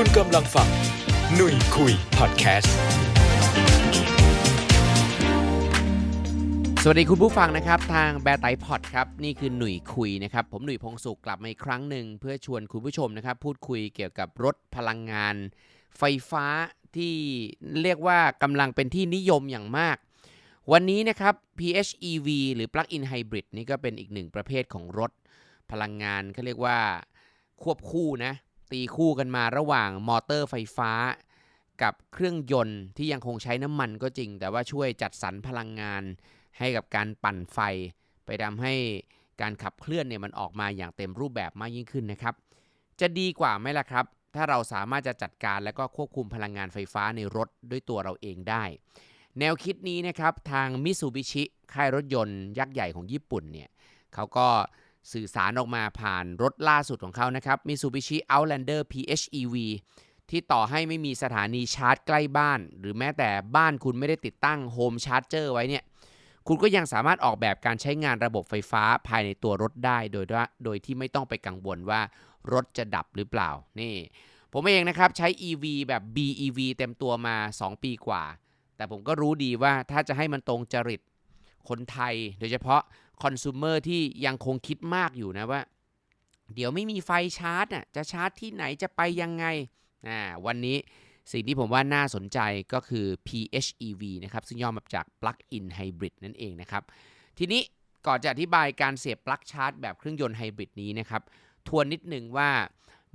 คุณกำลังฟังหนุ่ยคุยพอดแคสต์ สวัสดีคุณผู้ฟังนะครับ ทางแบร์ไตพอดครับ นี่คือหนุ่ยคุยนะครับ ผมหนุ่ยพงสุขกลับมาอีกครั้งหนึ่ง เพื่อชวนคุณผู้ชมนะครับ พูดคุยเกี่ยวกับรถพลังงาน ไฟฟ้าที่เรียกว่ากำลังเป็นที่นิยมอย่างมาก วันนี้นะครับ PHEV หรือ Plug-in Hybrid นี่ก็เป็นอีกหนึ่งประเภทของรถพลังงานเขาเรียกว่าควบคู่นะ ตีคู่กันมาระหว่างมอเตอร์ไฟฟ้า กับเครื่องยนต์ที่ยังคงใช้น้ำมันก็จริง แต่ว่าช่วยจัดสรรพลังงาน ให้กับการปั่นไฟ ไปทำให้การขับเคลื่อนเนี่ยมันออกมาอย่างเต็มรูปแบบมากยิ่งขึ้นนะครับ จะดีกว่าไหมล่ะครับ ถ้าเราสามารถจะจัดการและก็ควบคุมพลังงานไฟฟ้าในรถด้วยตัวเราเองได้ แนวคิดนี้นะครับทางมิ t ูบิชิค่ายรถยนต์ยักษ์ใหญ่ของญี่ปุ่นเนี่ยเขาก็ สื่อสารออกมาผ่านรถล่าสุดของเขานะครับ Mitsubishi Outlander PHEV ที่ต่อให้ไม่มีสถานีชาร์จใกล้บ้าน หรือแม้แต่บ้านคุณไม่ได้ติดตั้งโฮมชาร์จเจอร์ไว้เนี่ย คุณก็ยังสามารถออกแบบการใช้งานระบบไฟฟ้าภายในตัวรถได้โดยว่าโดยที่ไม่ต้องไปกังวลว่ารถจะดับหรือเปล่า นี่ ผมเองนะครับใช้ EV แบบ BEV เต็มตัวมา 2 ปีกว่า แต่ผมก็รู้ดีว่าถ้าจะให้มันตรงจริตคนไทย โดยเฉพาะ คอน sumer ที่ยังคงคิดมากอยู่นะว่า เดี๋ยวไม่มีไฟชาร์จอะจะชาร์จที่ไหนจะไปยังไงอ่าวันนี้สิ่งที่ผมว่าน่าสนใจก็คือ PHEV นะครับ ซึ่งย่อมาจาก Plug-in Hybrid นั่นเองนะครับ ทีนี้ก่อนจะอธิบายการเสียบปลั๊กชาร์จแบบเครื่องยนต์ไฮบริดนี้นะครับ ทวนนิดหนึ่งว่า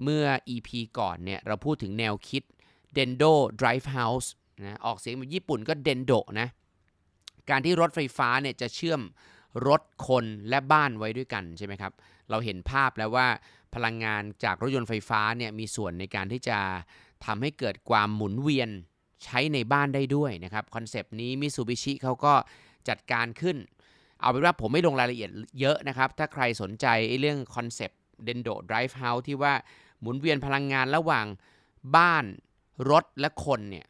เมื่อ EP ก่อนเนี่ย เราพูดถึงแนวคิด Dendo Drive House นะ ออกเสียงแบบญี่ปุ่นก็ Dendo นะ การที่รถไฟฟ้าเนี่ยจะเชื่อม รถคนและบ้านไว้ด้วยกันใช่ไหมครับ เราเห็นภาพแล้วว่าพลังงานจากรถยนต์ไฟฟ้าเนี่ยมีส่วนในการที่จะทำให้เกิดความหมุนเวียนใช้ในบ้านได้ด้วยนะครับคอนเซป ต์นี้มิ t ูบิชิเขาก็จัดการขึ้น เอาเป็นว่าผมไม่ลงรายละเอียดเยอะนะครับ ถ้าใครสนใจเรื่องคอนเซปต์ Dendo Drive House ที่ว่าหมุนเวียนพลังงานระหว่างบ้านรถและคนเนี่ย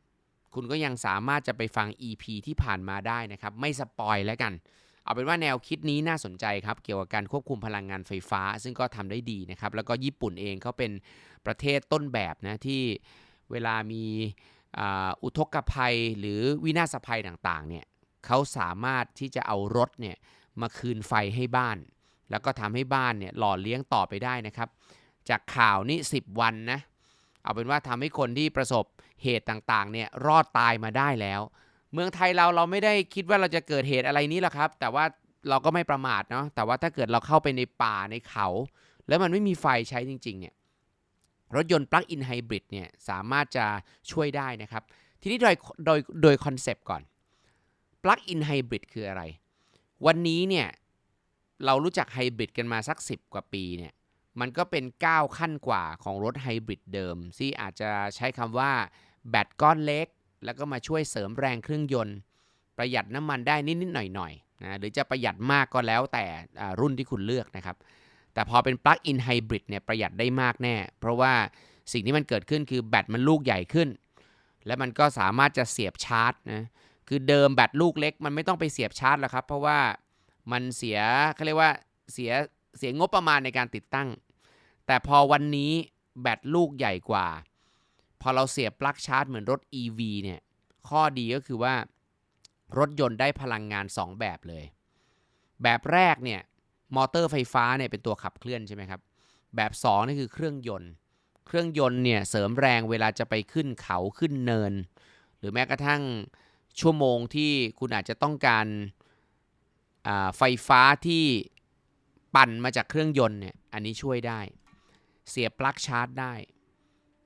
คุณก็ยังสามารถจะไปฟัง EP ที่ผ่านมาได้นะครับ ไม่สปอยแล้วกัน เอาเป็นว่าแนวคิดนี้น่าสนใจครับ เกี่ยวกับการควบคุมพลังงานไฟฟ้า ซึ่งก็ทำได้ดีนะครับ แล้วก็ญี่ปุ่นเองเขาเป็นประเทศต้นแบบนะที่เวลามีอุทกภัยหรือวินาศภัยต่างๆเนี่ยเขาสามารถที่จะเอารถเนี่ยมาคืนไฟให้บ้าน แล้วก็ทำให้บ้านเนี่ยหล่อเลี้ยงต่อไปได้นะครับ จากข่าวนี้10 วันนะเอาเป็นว่าทำให้คนที่ประสบเหตุต่างๆเนี่ยรอดตายมาได้แล้ว เมืองไทยเราเราไม่ได้คิดว่าเราจะเกิดเหตุอะไรนี้หรอกครับ แต่ว่าเราก็ไม่ประมาทเนาะแต่ว่าถ้าเกิดเราเข้าไปในป่าในเขา แล้วมันไม่มีไฟใช้จริง ๆ เนี่ยรถยนต์ Plug-in Hybrid เนี่ยสามารถจะช่วยได้นะครับ ทีนี้โดยโดยโดยคอนเซปต์ก่อน Plug-in Hybrid คืออะไร วันนี้เนี่ยเรารู้จักไฮบริดกันมาสัก 10 กว่าปีเนี่ยมันก็เป็นก้าวขั้นกว่าของรถไฮบริดเดิมที่อาจจะใช้คำว่าแบตก้อนเล็ก แล้วก็มาช่วยเสริมแรงเครื่องยนต์ ประหยัดน้ำมันได้นิดๆหน่อยๆนะหรือจะประหยัดมากก็แล้วแต่รุ่นที่คุณเลือกนะครับ แต่พอเป็น Plug-in Hybrid เนี่ยประหยัดได้มากแน่ เพราะว่าสิ่งที่มันเกิดขึ้นคือแบตมันลูกใหญ่ขึ้น และมันก็สามารถจะเสียบชาร์จนะคือเดิมแบตลูกเล็ก มันไม่ต้องไปเสียบชาร์จแล้วครับ เพราะว่ามันเสียเขาเรียกว่าเสียเสียงบประมาณในการติดตั้ง แต่พอวันนี้แบตลูกใหญ่กว่า พอเราเสียบปลั๊กชาร์จเหมือนรถ EV เนี่ยข้อดีก็คือว่ารถยนต์ได้พลังงาน 2 แบบเลย แบบแรกเนี่ยมอเตอร์ไฟฟ้าเนี่ยเป็นตัวขับเคลื่อนใช่ไหมครับ แบบ2นี่คือเครื่องยนต์ เครื่องยนต์เนี่ยเสริมแรงเวลาจะไปขึ้นเขาขึ้นเนิน หรือแม้กระทั่งชั่วโมงที่คุณอาจจะต้องการไฟฟ้าที่ปั่นมาจากเครื่องยนต์เนี่ยอันนี้ช่วยได้ เสียบปลั๊กชาร์จได้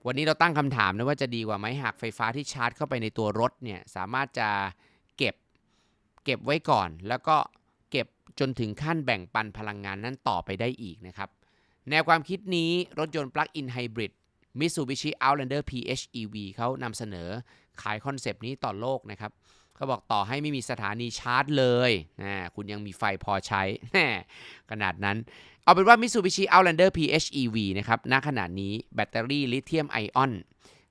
วันนี้เราตั้งคำถามนะว่าจะดีกว่าไหมหากไฟฟ้าที่ชาร์จเข้าไปในตัวรถเนี่ยสามารถจะเก็บเก็บไว้ก่อน แล้วก็เก็บจนถึงขั้นแบ่งปันพลังงานนั้นต่อไปได้อีกนะครับ แนวความคิดนี้รถยนต์ Plug-in Hybrid Mitsubishi Outlander PHEV เขานำเสนอขายคอนเซปต์นี้ต่อโลกนะครับ เขาบอกต่อให้ไม่มีสถานีชาร์จเลยนะคุณยังมีไฟพอใช้ขนาดนั้น เอาเป็นว่า Mitsubishi Outlander PHEV นะครับ ณ ขณะนี้แบตเตอรี่ลิเธียมไอออน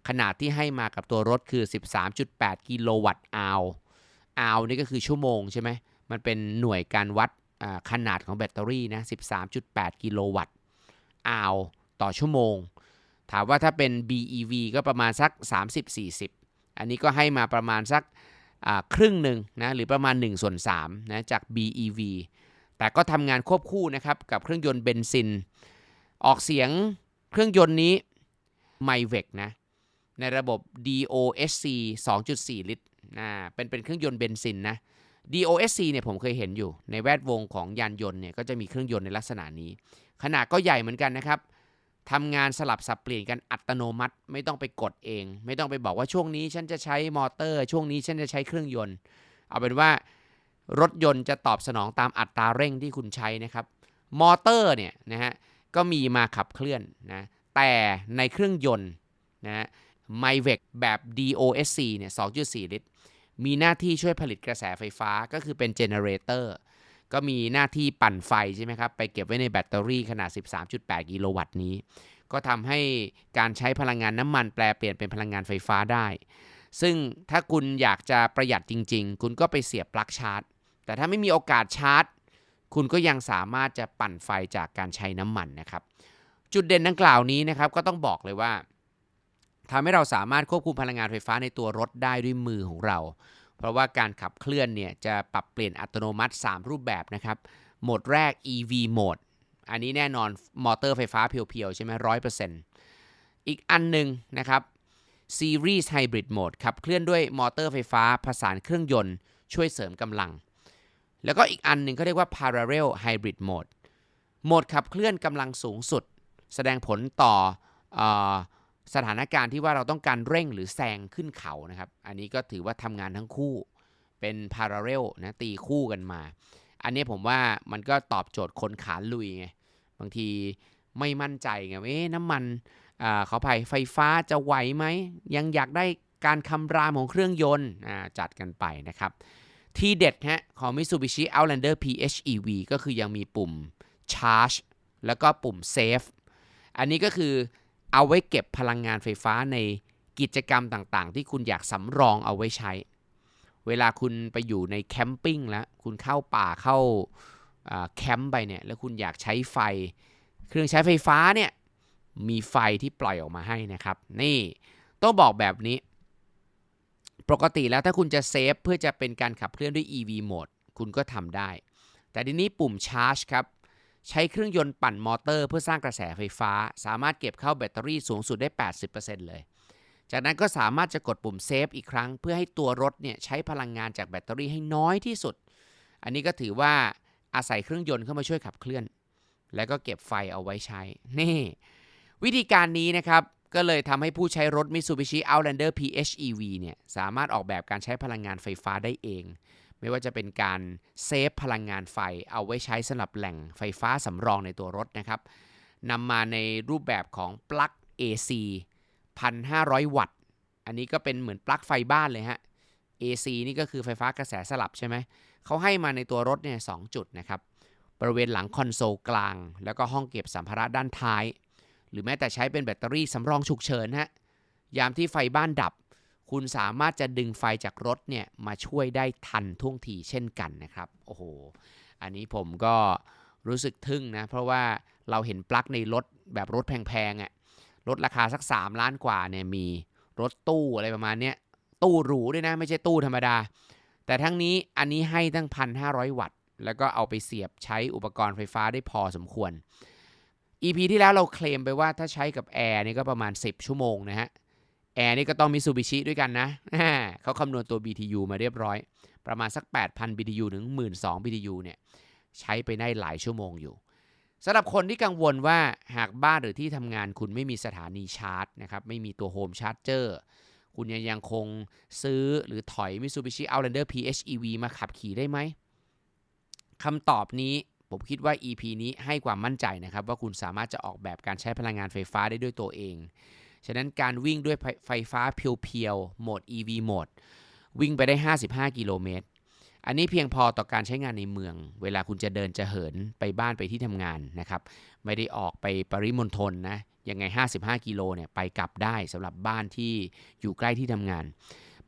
ขนาดที่ให้มากับตัวรถคือ 13.8 กิโลวัตต์อาวอาวนี่ก็คือชั่วโมงใช่ไหม มันเป็นหน่วยการวัดขนาดของแบตเตอรี่นะ 13.8 กิโลวัตต์อาวต่อชั่วโมง ถามว่าถ้าเป็น BEV ก็ประมาณสัก 30-40 อันนี้ก็ให้มาประมาณสัก ครึ่งหนึ่งนะหรือประมาณ1ส่วน3นะจาก BEV แต่ก็ทำงานควบคู่นะครับกับเครื่องยนต์เบนซิน ออกเสียงเครื่องยนต์นี้ m y v e c นะในระบบ DOSC 2.4 ลิตรนะเป็นเป็นเครื่องยนต์เบนซินนะ DOSC เนี่ยผมเคยเห็นอยู่ในแวดวงของยานยนต์เนี่ยก็จะมีเครื่องยนต์ในลักษณะนี้ ขนาดก็ใหญ่เหมือนกันนะครับ ทำงานสลับสับเปลี่ยนกันอัตโนมัติ ไม่ต้องไปกดเอง ไม่ต้องไปบอกว่าช่วงนี้ฉันจะใช้มอเตอร์ ช่วงนี้ฉันจะใช้เครื่องยนต์ เอาเป็นว่ารถยนต์จะตอบสนองตามอัตราเร่งที่คุณใช้นะครับมอเตอร์เนี่ยนะฮะก็มีมาขับเคลื่อนนะแต่ในเครื่องยนต์นะฮะไมเวกแบบ DOSC เนี่ย 2.4 ลิตร มีหน้าที่ช่วยผลิตกระแสไฟฟ้าก็คือเป็นเจเนเรเตอร์ ก็มีหน้าที่ปั่นไฟใช่ไหมครับ ไปเก็บไว้ในแบตเตอรี่ขนาด 13.8 กิโลวัตต์นี้ ก็ทำให้การใช้พลังงานน้ำมันแปลเปลี่ยนเป็นพลังงานไฟฟ้าได้ ซึ่งถ้าคุณอยากจะประหยัดจริง ๆ คุณก็ไปเสียบปลั๊กชาร์จ แต่ถ้าไม่มีโอกาสชาร์จ คุณก็ยังสามารถจะปั่นไฟจากการใช้น้ำมันนะครับ จุดเด่นดังกล่าวนี้นะครับก็ต้องบอกเลยว่าทำให้เราสามารถควบคุมพลังงานไฟฟ้าในตัวรถได้ด้วยมือของเรา เพราะว่าการขับเคลื่อนเนี่ยจะปรับเปลี่ยนอัตโนมัติ 3 รูปแบบนะครับ โหมดแรก EV โหมด อันนี้แน่นอนมอเตอร์ไฟฟ้าเพียวๆ ใช่ไหมร้อยเปอร์เซ็นต์อีกอันหนึ่งนะครับ Series Hybrid Mode ขับเคลื่อนด้วยมอเตอร์ไฟฟ้าผสานเครื่องยนต์ช่วยเสริมกำลัง แล้วก็อีกอันหนึ่งเขาเรียกว่า Parallel Hybrid Mode โหมดขับเคลื่อนกำลังสูงสุด แสดงผลต่ออ สถานการณ์ที่ว่าเราต้องการเร่งหรือแซงขึ้นเขานะครับ อันนี้ก็ถือว่าทำงานทั้งคู่เป็นพาราเรลนะตีคู่กันมา อันนี้ผมว่ามันก็ตอบโจทย์คนขาลุยไงบางทีไม่มั่นใจไงเอ๊ะน้ำมันเขาภัยไฟฟ้าจะไหวไหม ยังอยากได้การคำรามของเครื่องยนต์จัดกันไปนะครับ ที่เด็ดฮะของ Mitsubishi Outlander PHEV ก็คือยังมีปุ่ม Charge แล้วก็ปุ่ม Save อันนี้ก็คือ เอาไว้เก็บพลังงานไฟฟ้าในกิจกรรมต่างๆ ที่คุณอยากสำรองเอาไว้ใช้ เวลาคุณไปอยู่ในแคมปิ้งแล้วคุณเข้าป่าเข้าแคมป์ไปเนี่ยแล้วคุณอยากใช้ไฟ เครื่องใช้ไฟฟ้าเนี่ยมีไฟที่ปล่อยออกมาให้นะครับ นี่ต้องบอกแบบนี้ ปกติแล้วถ้าคุณจะเซฟเพื่อจะเป็นการขับเคลื่อนด้วย EV โหมดคุณก็ทำได้ แต่ทีนี้ปุ่มชาร์จครับ ใช้เครื่องยนต์ปั่นมอเตอร์เพื่อสร้างกระแสไฟฟ้า สามารถเก็บเข้าแบตเตอรี่สูงสุดได้ 80%เลย จากนั้นก็สามารถจะกดปุ่มเซฟอีกครั้ง เพื่อให้ตัวรถเนี่ยใช้พลังงานจากแบตเตอรี่ให้น้อยที่สุด อันนี้ก็ถือว่าอาศัยเครื่องยนต์เข้ามาช่วยขับเคลื่อน แล้วก็เก็บไฟเอาไว้ใช้ นี่ วิธีการนี้นะครับก็เลยทำให้ผู้ใช้รถ Mitsubishi Outlander PHEV เนี่ยสามารถออกแบบการใช้พลังงานไฟฟ้าได้เอง ไม่ว่าจะเป็นการเซฟพลังงานไฟ เอาไว้ใช้สำหรับแหล่งไฟฟ้าสำรองในตัวรถนะครับนำมาในรูปแบบของปลั๊ก AC 1,500 วัตต์ อันนี้ก็เป็นเหมือนปลั๊กไฟบ้านเลยฮะ AC นี่ก็คือไฟฟ้ากระแสสลับใช่ไหม เขาให้มาในตัวรถเนี่ยสจุดนะครับ บริเวณหลังคอนโซลกลาง แล้วก็ห้องเก็บสัมภาระด้านท้าย หรือแม้แต่ใช้เป็นแบตเตอรี่สำรองฉุกเฉินฮะ ยามที่ไฟบ้านดับ คุณสามารถจะดึงไฟจากรถเนี่ยมาช่วยได้ทันท่วงทีเช่นกันนะครับ โอ้โห อันนี้ผมก็รู้สึกทึ่งนะ เพราะว่าเราเห็นปลั๊กในรถแบบรถแพงๆอะ่ะ รถราคาสัก 3 ล้านกว่าเนี่ยมีรถตู้อะไรประมาณเนี้ย ตู้หรูด้วยนะไม่ใช่ตู้ธรรมดา แต่ทั้งนี้อันนี้ให้ตั้ง 1,500 วัตต์ แล้วก็เอาไปเสียบใช้อุปกรณ์ไฟฟ้าได้พอสมควร EP ที่แล้วเราเคลมไปว่าถ้าใช้กับแอร์นี่ก็ประมาณ 10 ชั่วโมงนะฮะ แอร์นี่ก็ต้องมิซูบิชิด้วยกันนะเขาคำนวณตัว BTU มาเรียบร้อย ประมาณสัก 8,000 BTU ถึง 12,000 BTU เนี่ยใช้ไปได้หลายชั่วโมงอยู่สำหรับคนที่กังวลว่าหากบ้านหรือที่ทำงานคุณไม่มีสถานีชาร์จนะครับไม่มีตัวโฮมชาร์จเจอร์คุณยังยังคงซื้อหรือถอย Mitsubishi Outlander PHEV มาขับขี่ได้ไหมคำตอบนี้ผมคิดว่า EP นี้ให้ความมั่นใจนะครับ ว่าคุณสามารถจะออกแบบการใช้พลังงานไฟฟ้าได้ด้วยตัวเอง ฉะนั้นการวิ่งด้วยไฟฟ้าเพียวๆโหมด EV โหมด วิ่งไปได้ 55 กิโลเมตร อันนี้เพียงพอต่อการใช้งานในเมือง เวลาคุณจะเดินจะเหินไปบ้านไปที่ทำงานนะครับ ไม่ได้ออกไปปริมณฑลนะ ยังไง 55 กิโลเนี่ยไปกลับได้สำหรับบ้านที่อยู่ใกล้ที่ทำงาน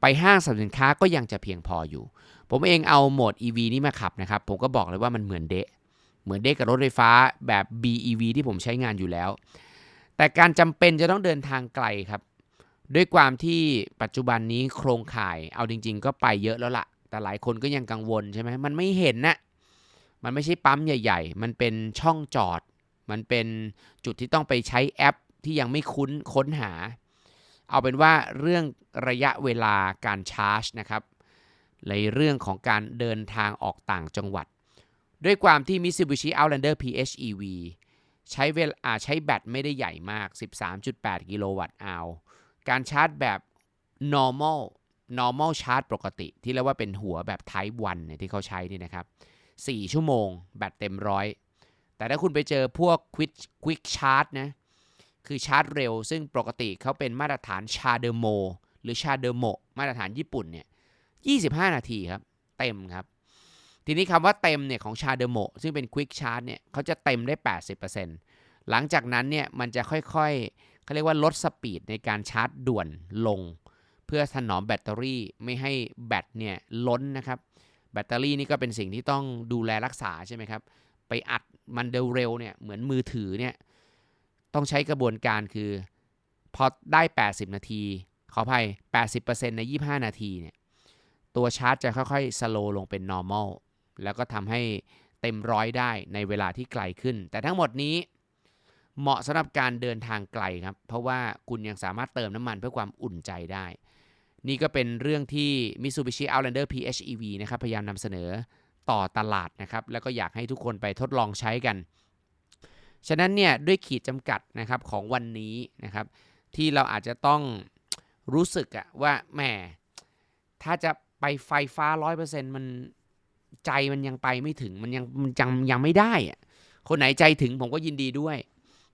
ไปห้างสรรพสินค้าก็ยังจะเพียงพออยู่ ผมเองเอาโหมด EV นี้มาขับนะครับ ผมก็บอกเลยว่ามันเหมือนเดะ เหมือนเดะกับรถไฟฟ้าแบบ BEV ที่ผมใช้งานอยู่แล้ว แต่การจำเป็นจะต้องเดินทางไกลครับ ด้วยความที่ปัจจุบันนี้โครงข่ายเอาจริง ๆ ก็ไปเยอะแล้วละ่ะ แต่หลายคนก็ยังกังวลใช่ไหมมันไม่เห็นนะมันไม่ใช่ปั๊มใหญ่ ๆ มันเป็นช่องจอด มันเป็นจุดที่ต้องไปใช้แอปที่ยังไม่คุ้นค้นหา เอาเป็นว่าเรื่องระยะเวลาการชาร์จนะครับในเรื่องของการเดินทางออกต่างจังหวัด ด้วยความที่ Mitsubishi Outlander PHEV ใช้เวลาใช้แบตไม่ได้ใหญ่มาก 13.8 กิโลวัตต์อาวการชาร์จแบบ normal normal ชาร์จปกติ ที่เรียกว่าเป็นหัวแบบ Type 1เนี่ยที่เขาใช้นี่นะครับ 4 ชั่วโมง แบตเต็มร้อยแต่ถ้าคุณไปเจอพวก Quick Quick Charge นะคือชาร์จเร็ว ซึ่งปกติเขาเป็นมาตรฐานชาเดโม หรือชาเดโมมาตรฐานญี่ปุ่นเนี่ย 25 นาทีครับ เต็มครับ ทีนี้คำว่าเต็มเนี่ยของชาเดโมซึ่งเป็น Quick Charge เนี่ยเขาจะเต็มได้ 80%หลังจากนั้นเนี่ยมันจะค่อยๆเขาเรียกว่าลดสปีดในการชาร์จด่วนลง เพื่อถนอมแบตเตอรี่ไม่ให้แบตเนี่ยล้นนะครับ แบตเตอรี่นี่ก็เป็นสิ่งที่ต้องดูแลรักษาใช่ไหมครับ ไปอัดมันเร็วๆเนี่ยเหมือนมือถือเนี่ยต้องใช้กระบวนการคือพอได้ 80 นาที ขออภัย 80%ใน 25 นาทีเนี่ยตัวชาร์จจะค่อยๆสโลลงเป็น normal แล้วก็ทำให้เต็มร้อยได้ในเวลาที่ไกลขึ้น แต่ทั้งหมดนี้เหมาะสำหรับการเดินทางไกลครับ เพราะว่าคุณยังสามารถเติมน้ำมันเพื่อความอุ่นใจได้ นี่ก็เป็นเรื่องที่ Mitsubishi Outlander PHEV นะครับพยายามนำเสนอต่อตลาดนะครับ แล้วก็อยากให้ทุกคนไปทดลองใช้กัน ฉะนั้นเนี่ยด้วยขีดจำกัดนะครับของวันนี้นะครับ ที่เราอาจจะต้องรู้สึกอะว่าแหมถ้าจะไปไฟฟ้า 100%มัน ใจมันยังไปไม่ถึงมันยังมันยังยังไม่ได้อะคนไหนใจถึงผมก็ยินดีด้วย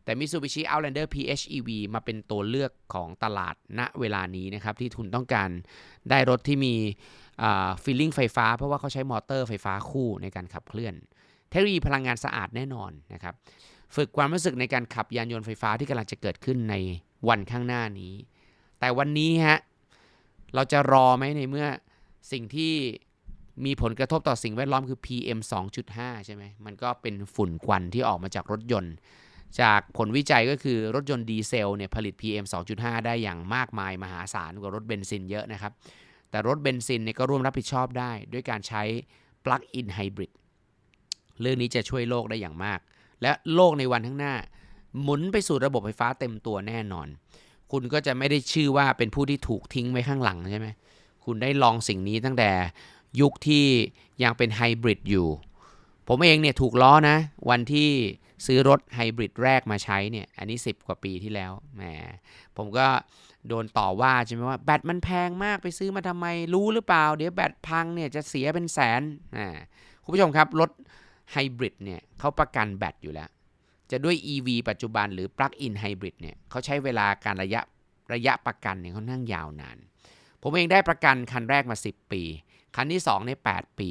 แต่ Mitsubishi Outlander PHEV มาเป็นตัวเลือกของตลาดณเวลานี้นะครับ ที่ทุนต้องการได้รถที่มีฟีลลิ่งไฟฟ้า เพราะว่าเขาใช้มอเตอร์ไฟฟ้าคู่ในการขับเคลื่อน เทคโนโลยีพลังงานสะอาดแน่นอนนะครับ ฝึกความรู้สึกในการขับยานยนต์ไฟฟ้าที่กำลังจะเกิดขึ้นในวันข้างหน้านี้ แต่วันนี้ฮะเราจะรอไหมในเมื่อสิ่งที่ มีผลกระทบต่อสิ่งแวดล้อมคือ PM 2.5 ใช่ไหม มันก็เป็นฝุ่นควันที่ออกมาจากรถยนต์ จากผลวิจัยก็คือรถยนต์ดีเซลเนี่ยผลิต PM 2.5 ได้อย่างมากมายมหาศาลกว่ารถเบนซินเยอะนะครับ แต่รถเบนซินเนี่ยก็ร่วมรับผิดชอบได้ ด้วยการใช้ Plug-in Hybrid เรื่องนี้จะช่วยโลกได้อย่างมาก และโลกในวันข้างหน้า หมุนไปสู่ระบบไฟฟ้าเต็มตัวแน่นอน คุณก็จะไม่ได้ชื่อว่าเป็นผู้ที่ถูกทิ้งไว้ข้างหลังใช่ไหม คุณได้ลองสิ่งนี้ตั้งแต่ ยุคที่ยังเป็นไฮบริดอยู่ ผมเองเนี่ยถูกล้อนะ วันที่ซื้อรถไฮบริดแรกมาใช้เนี่ย อันนี้ 10 กว่าปีที่แล้วแหมผมก็โดนต่อว่าใช่ไหมว่าแบตมันแพงมากไปซื้อมาทำไมรู้หรือเปล่า เดี๋ยวแบตพังเนี่ยจะเสียเป็นแสนอ่าคุณผู้ชมครับ รถไฮบริดเนี่ยเขาประกันแบตอยู่แล้ว จะด้วย EV ปัจจุบันหรือ Plug-in Hybrid เนี่ยเขาใช้เวลาการระยะระยะประกันเนี่ยค่อนข้างยาวนาน ผมเองได้ประกันคันแรกมา 10 ปี คันที่2ใน8ปี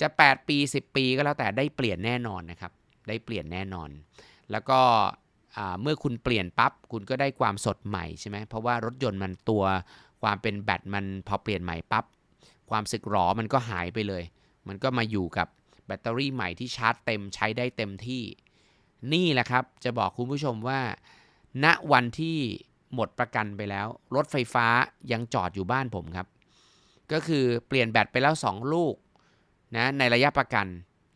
จะ 8 ปี 10 ปีก็แล้วแต่ได้เปลี่ยนแน่นอนนะครับ ได้เปลี่ยนแน่นอน แล้วก็เมื่อคุณเปลี่ยนปั๊บคุณก็ได้ความสดใหม่ใช่ไหมเพราะว่ารถยนต์มันตัวความเป็นแบตมันพอเปลี่ยนใหม่ปั๊บความสึกหรอมันก็หายไปเลย มันก็มาอยู่กับแบตเตอรี่ใหม่ที่ชาร์จเต็มใช้ได้เต็มที่ นี่แหละครับจะบอกคุณผู้ชมว่า ณวันที่หมดประกันไปแล้ว รถไฟฟ้ายังจอดอยู่บ้านผมครับ ก็คือเปลี่ยนแบตไปแล้ว 2 ลูกนะในระยะประกัน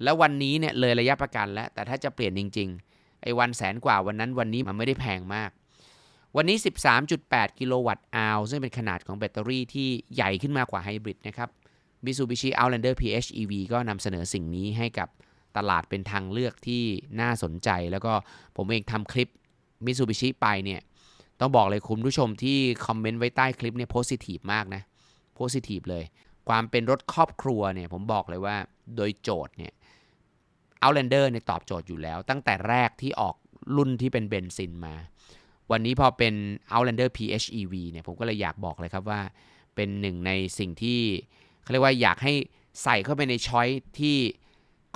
แล้ววันนี้เนี่ยเลยระยะประกันแล้ว แต่ถ้าจะเปลี่ยนจริงๆไอ้วันแสนกว่าวันนั้นวันนี้มันไม่ได้แพงมาก วันนี้ 13.8 กิโลวัตต์อาวซึ่งเป็นขนาดของแบตเตอรี่ที่ใหญ่ขึ้นมากว่าไฮบริดนะครับ Mitsubishi Outlander PHEV ก็นำเสนอสิ่งนี้ให้กับตลาดเป็นทางเลือกที่น่าสนใจ แล้วก็ผมเองทำคลิป Mitsubishi ไปเนี่ยต้องบอกเลยคุณผู้ชมที่คอมเมนต์ไว้ใต้คลิปเนี่ยโพสิทีฟมากนะ โพสิทีฟเลย ความเป็นรถครอบครัวเนี่ยผมบอกเลยว่าโดยโจทย์เนี่ย Outlander เนี่ยตอบโจทย์อยู่แล้ว ตั้งแต่แรกที่ออกรุ่นที่เป็นเบนซินมา วันนี้พอเป็น Outlander PHEV เนี่ยผมก็เลยอยากบอกเลยครับว่า เป็นหนึ่งในสิ่งที่เขาเรียกว่าอยากให้ใส่เข้าไปในช้อยที่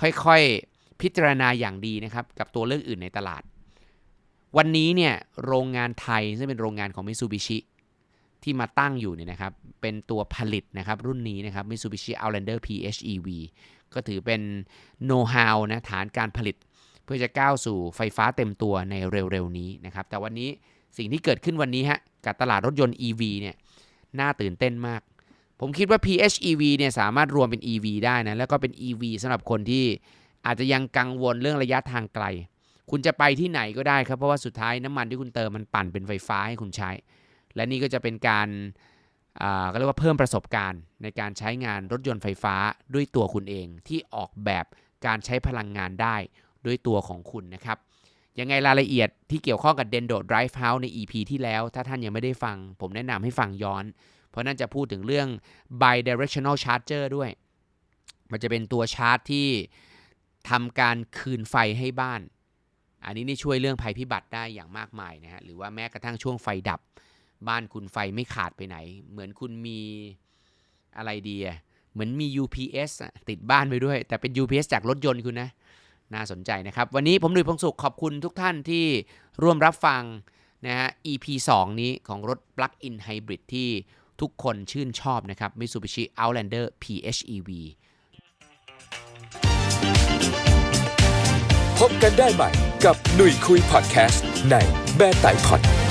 ค่อยๆพิจารณาอย่างดีนะครับ กับตัวเลือกอื่นในตลาด วันนี้เนี่ยโรงงานไทยซึ่งเป็นโรงงานของ Mitsubishi ที่มาตั้งอยู่เนี่ยนะครับ เป็นตัวผลิตนะครับ รุ่นนี้นะครับ Mitsubishi Outlander PHEV ก็ถือเป็นโน้ตฮาวนะฐานการผลิต เพื่อจะก้าวสู่ไฟฟ้าเต็มตัวในเร็วๆนี้นะครับ แต่วันนี้สิ่งที่เกิดขึ้นวันนี้ฮะกับตลาดรถยนต์ EV เนี่ยน่าตื่นเต้นมาก ผมคิดว่า PHEV เนี่ยสามารถรวมเป็น EV ได้นะ แล้วก็เป็น EV สำหรับคนที่อาจจะยังกังวลเรื่องระยะทางไกล คุณจะไปที่ไหนก็ได้ครับ เพราะว่าสุดท้ายน้ำมันที่คุณเติมมันปั่นเป็นไฟฟ้าให้คุณใช้ และนี่ก็จะเป็นการก็เรียกว่าเพิ่มประสบการณ์ในการใช้งานรถยนต์ไฟฟ้าด้วยตัวคุณเองที่ออกแบบการใช้พลังงานได้ด้วยตัวของคุณนะครับ ยังไงรายละเอียดที่เกี่ยวข้องกับ Dendo Drive House ใน EP ที่แล้ว ถ้าท่านยังไม่ได้ฟัง ผมแนะนำให้ฟังย้อน เพราะนั่นจะพูดถึงเรื่อง bi-directional charger ด้วย มันจะเป็นตัวชาร์จที่ทำการคืนไฟให้บ้าน อันนี้นี่ช่วยเรื่องภัยพิบัติได้อย่างมากมายนะฮะหรือว่าแม้กระทั่งช่วงไฟดับ บ้านคุณไฟไม่ขาดไปไหน เหมือนคุณมีอะไรดีอะเหมือนมี UPS ติดบ้านไปด้วย แต่เป็น UPS จากรถยนต์คุณนะ น่าสนใจนะครับ วันนี้ผมดุยพงศุขขอบคุณทุกท่านที่ร่วมรับฟังนะฮะ EP 2 นี้ของรถ Plug-in Hybrid ที่ทุกคนชื่นชอบนะครับ Mitsubishi Outlander PHEV พบกันได้ใหม่กับหนุ่ยคุยพอดแคสต์ในแบร์ไตพอด